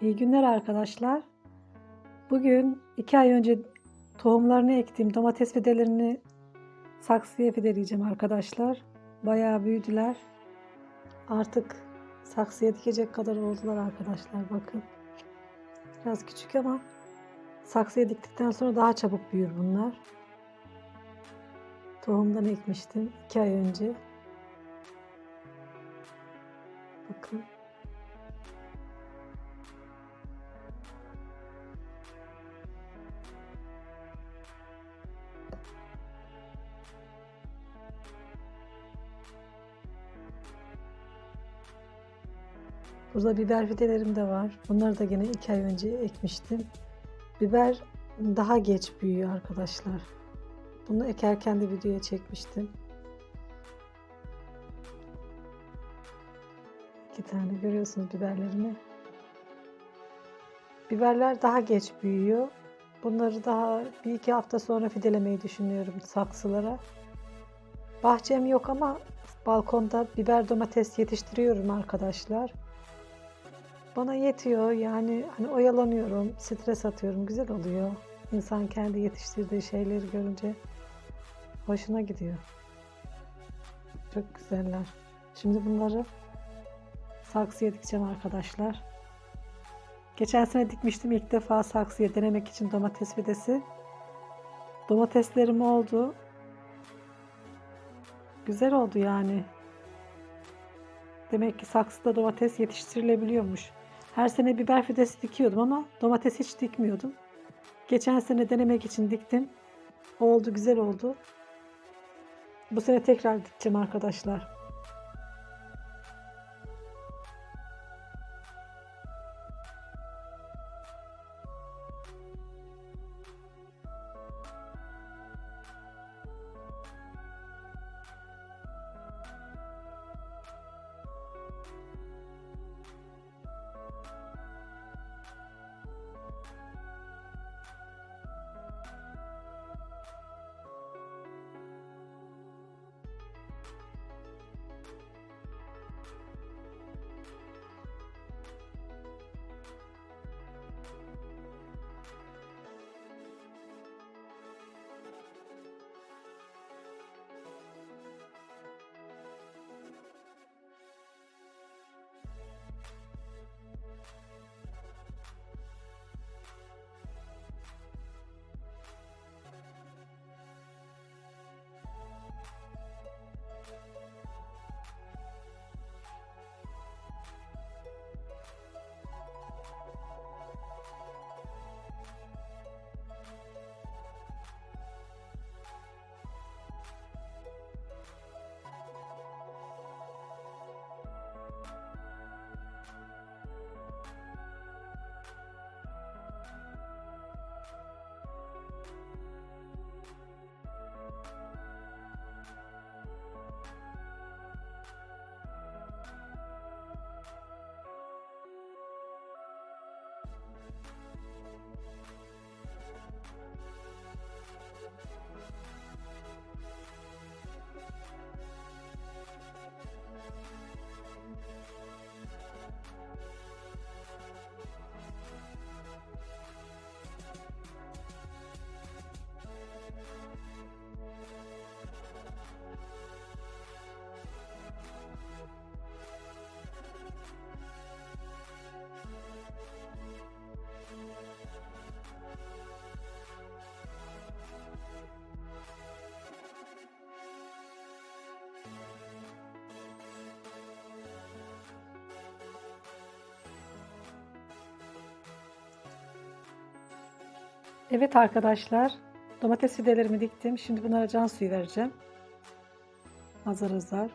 İyi günler arkadaşlar. Bugün iki ay önce tohumlarını ektiğim domates fidelerini saksıya fideleyeceğim arkadaşlar. Bayağı büyüdüler. Artık saksıya dikecek kadar oldular arkadaşlar bakın. Biraz küçük ama saksıya diktikten sonra daha çabuk büyür bunlar. Tohumdan ekmiştim iki ay önce. Bakın. Burada biber fidelerim de var. Bunları da gene iki ay önce ekmiştim. Biber daha geç büyüyor arkadaşlar. Bunu ekerken de videoya çekmiştim. İki tane görüyorsunuz biberlerimi. Biberler daha geç büyüyor. Bunları daha bir iki hafta sonra fidelemeyi düşünüyorum saksılara. Bahçem yok ama balkonda biber domates yetiştiriyorum arkadaşlar. Bana yetiyor yani hani oyalanıyorum, stres atıyorum, güzel oluyor. İnsan kendi yetiştirdiği şeyleri görünce hoşuna gidiyor. Çok güzeller. Şimdi bunları saksıya dikeceğim arkadaşlar. Geçen sene dikmiştim ilk defa saksıya denemek için domates fidesi. Domateslerim oldu. Güzel oldu yani. Demek ki saksıda domates yetiştirilebiliyormuş. Her sene biber fidesi dikiyordum ama domates hiç dikmiyordum. Geçen sene denemek için diktim. Oldu, güzel oldu. Bu sene tekrar dikeceğim arkadaşlar. Thank Evet arkadaşlar, domates fidelerimi diktim. Şimdi bunlara can suyu vereceğim. Azar azar.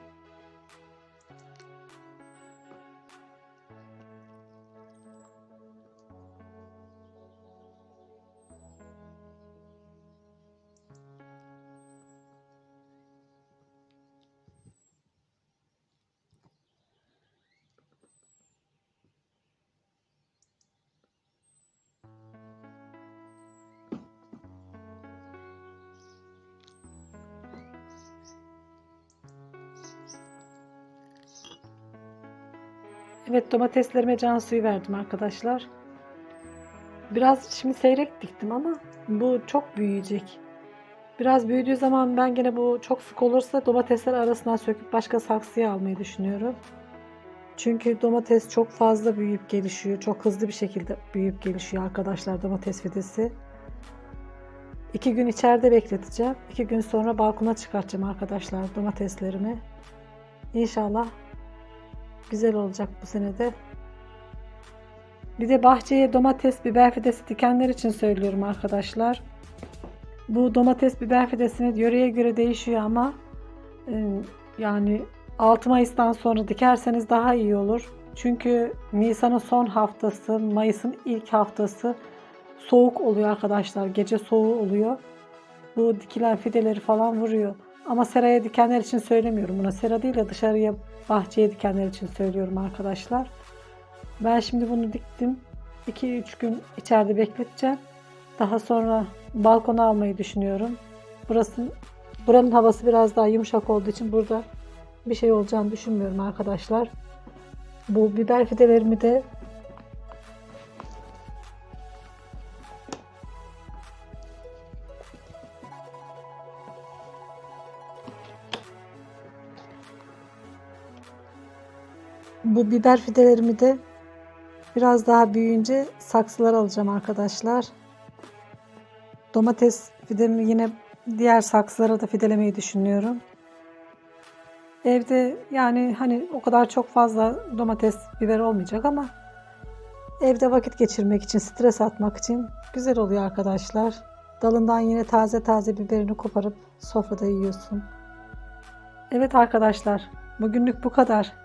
Evet domateslerime can suyu verdim arkadaşlar. Biraz şimdi seyrek diktim ama bu çok büyüyecek. Biraz büyüdüğü zaman ben gene bu çok sık olursa domatesler arasından söküp başka saksıya almayı düşünüyorum. Çünkü domates çok fazla büyüyüp gelişiyor. Çok hızlı bir şekilde büyüyüp gelişiyor arkadaşlar domates fidesi. İki gün içeride bekleteceğim. İki gün sonra balkona çıkartacağım arkadaşlar domateslerimi. İnşallah güzel olacak bu senede. Bir de bahçeye domates, biber fidesi dikenler için söylüyorum arkadaşlar. Bu domates, biber fidesini yöreye göre değişiyor ama e, yani 6 Mayıs'tan sonra dikerseniz daha iyi olur. Çünkü Nisan'ın son haftası, Mayıs'ın ilk haftası soğuk oluyor arkadaşlar. Gece soğuğu oluyor. Bu dikilen fideleri falan vuruyor. Ama seraya dikenler için söylemiyorum buna. Sera değil de dışarıya bahçeye dikenler için söylüyorum arkadaşlar. Ben şimdi bunu diktim. 2-3 gün içeride bekleteceğim. Daha sonra balkona almayı düşünüyorum. Burası buranın havası biraz daha yumuşak olduğu için burada bir şey olacağını düşünmüyorum arkadaşlar. Bu biber fidelerimi de bu biber fidelerimi de biraz daha büyüyünce saksılar alacağım arkadaşlar. Domates fidemi yine diğer saksılara da fidelemeyi düşünüyorum. Evde yani hani o kadar çok fazla domates, biber olmayacak ama evde vakit geçirmek için, stres atmak için güzel oluyor arkadaşlar. Dalından yine taze taze biberini koparıp sofrada yiyorsun. Evet arkadaşlar, bugünlük bu kadar.